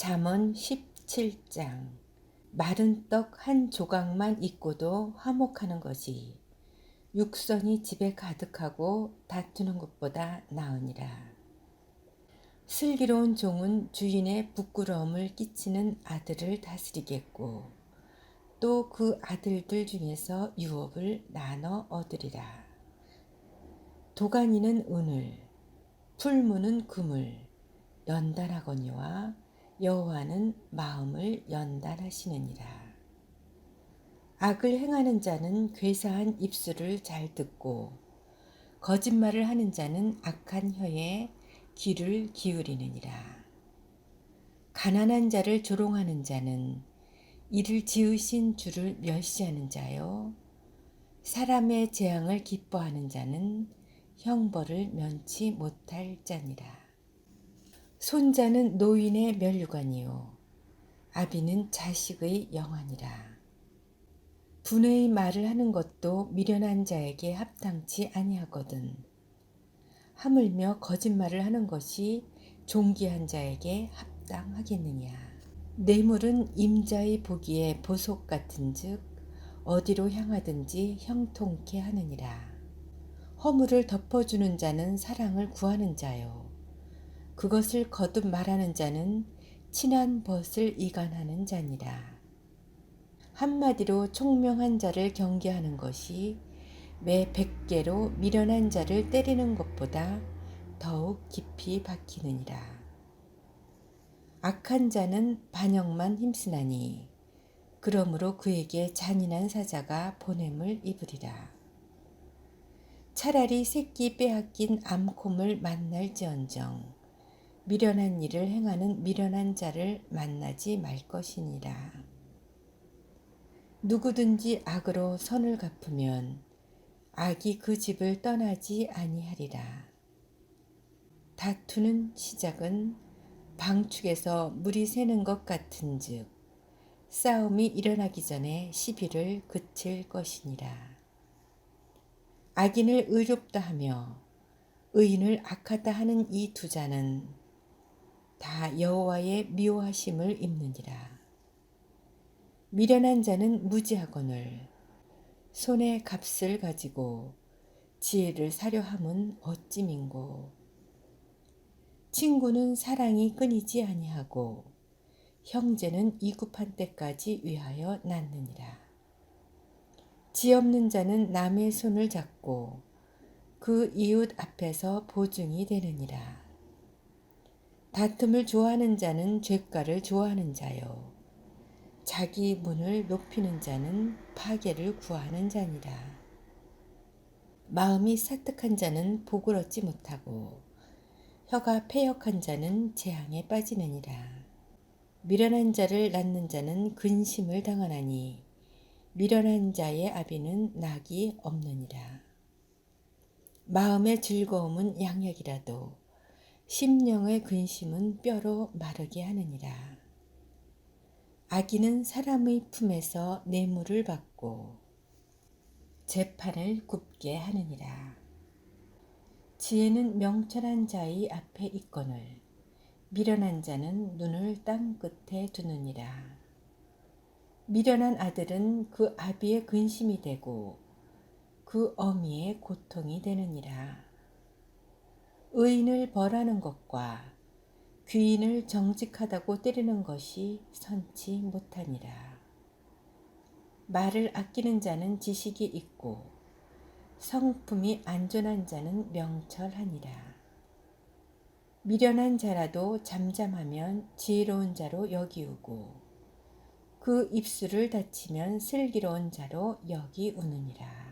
잠언 17장 마른 떡 한 조각만 있고도 화목하는 것이 육선이 집에 가득하고 다투는 것보다 나으니라. 슬기로운 종은 주인의 부끄러움을 끼치는 아들을 다스리겠고 또 그 아들들 중에서 유업을 나눠 얻으리라. 도가니는 은을, 풀무는 금을 연달하거니와 여호와는 마음을 연달하시느니라. 악을 행하는 자는 괴사한 입술을 잘 듣고 거짓말을 하는 자는 악한 혀에 귀를 기울이느니라. 가난한 자를 조롱하는 자는 이를 지으신 주를 멸시하는 자요. 사람의 재앙을 기뻐하는 자는 형벌을 면치 못할 자니라. 손자는 노인의 멸류관이요. 아비는 자식의 영환이라. 분의 말을 하는 것도 미련한 자에게 합당치 아니하거든. 하물며 거짓말을 하는 것이 존귀한 자에게 합당하겠느냐. 뇌물은 임자의 보기에 보석 같은즉 어디로 향하든지 형통케 하느니라. 허물을 덮어주는 자는 사랑을 구하는 자요. 그것을 거듭 말하는 자는 친한 벗을 이간하는 자니라. 한마디로 총명한 자를 경계하는 것이 매 백개로 미련한 자를 때리는 것보다 더욱 깊이 박히느니라. 악한 자는 반역만 힘쓰나니 그러므로 그에게 잔인한 사자가 보냄을 입으리라. 차라리 새끼 빼앗긴 암콤을 만날지언정 미련한 일을 행하는 미련한 자를 만나지 말 것이니라. 누구든지 악으로 선을 갚으면 악이 그 집을 떠나지 아니하리라. 다투는 시작은 방축에서 물이 새는 것 같은즉 싸움이 일어나기 전에 시비를 그칠 것이니라. 악인을 의롭다 하며 의인을 악하다 하는 이 두 자는 다 여호와의 미워하심을 입느니라. 미련한 자는 무지하거늘 손에 값을 가지고 지혜를 사려 함은 어찌 민고 친구는 사랑이 끊이지 아니하고 형제는 이굽한 때까지 위하여 낳느니라. 지 없는 자는 남의 손을 잡고 그 이웃 앞에서 보증이 되느니라. 다툼을 좋아하는 자는 죄가를 좋아하는 자요. 자기 문을 높이는 자는 파괴를 구하는 자니라. 마음이 사특한 자는 복을 얻지 못하고 혀가 패역한 자는 재앙에 빠지느니라. 미련한 자를 낳는 자는 근심을 당하나니 미련한 자의 아비는 낙이 없느니라. 마음의 즐거움은 양약이라도 심령의 근심은 뼈로 마르게 하느니라. 아기는 사람의 품에서 뇌물을 받고 재판을 굽게 하느니라. 지혜는 명철한 자의 앞에 있거늘 미련한 자는 눈을 땅 끝에 두느니라. 미련한 아들은 그 아비의 근심이 되고 그 어미의 고통이 되느니라. 의인을 벌하는 것과 귀인을 정직하다고 때리는 것이 선치 못하니라. 말을 아끼는 자는 지식이 있고 성품이 안전한 자는 명철하니라. 미련한 자라도 잠잠하면 지혜로운 자로 여기우고 그 입술을 닫히면 슬기로운 자로 여기우느니라.